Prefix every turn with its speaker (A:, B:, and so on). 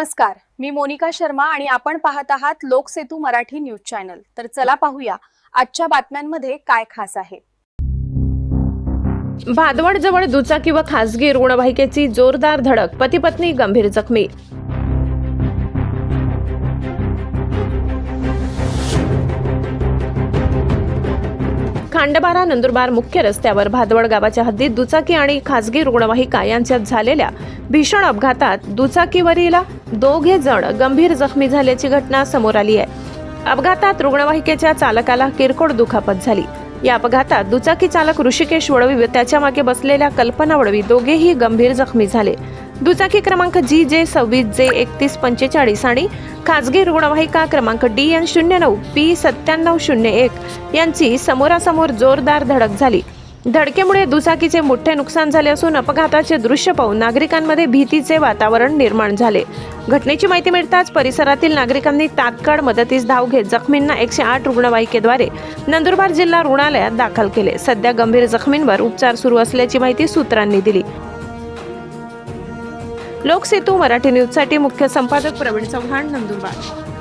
A: नमस्कार मी मोनिका शर्मा आणि आपण पाहत आहात लोकसेतू मराठी न्यूज चॅनल. तर चला पाहूया आजच्या बातम्यांमध्ये काय खास आहे.
B: भादवडजवळ दुचाकी व खासगी रुग्णवाहिकेची जोरदार धडक पती पत्नी गंभीर जखमी. खांडबारा नंदुरबार मुख्य रस्त्यावर भादवड गावाच्या हद्दीत दुचाकी आणि खासगी रुग्णवाहिका यांच्यात झालेल्या भीषण अपघातात दुचाकीवरीला दोघे जण गंभीर जखमी झाल्याची घटना समोर आली आहे. अपघातात रुग्णवाहिकेच्या चालकाला किरकोळ दुखापत झाली. या अपघातात दुचाकी चालक ऋषिकेश वडवी व त्याच्यामागे बसलेल्या कल्पना वडवी दोघेही गंभीर जखमी झाले. दुचाकी क्रमांक जी जे सव्वीस जे एकतीस पंचेचाळीस आणि खाजगी रुग्णवाहिका क्रमांक डी एन शून्य नऊ पी सत्त्याण्णव शून्य एक यांची समोरासमोर जोरदार धडक झाली. धडकेमुळे दुचाकीचे मोठे नुकसान झाले असून अपघाताचे दृश्य पाहून नागरिकांमध्ये भीतीचे वातावरण निर्माण झाले. घटनेची माहिती मिळताच परिसरातील नागरिकांनी तात्काळ मदतीस धाव घेत जखमींना एकशे आठ रुग्णवाहिकेद्वारे नंदुरबार जिल्हा रुग्णालयात दाखल केले. सध्या गंभीर जखमींवर उपचार सुरू असल्याची माहिती सूत्रांनी दिली. लोकसेतू मराठी न्यूजसाठी मुख्य संपादक प्रवीण चव्हाण नंदुरबार.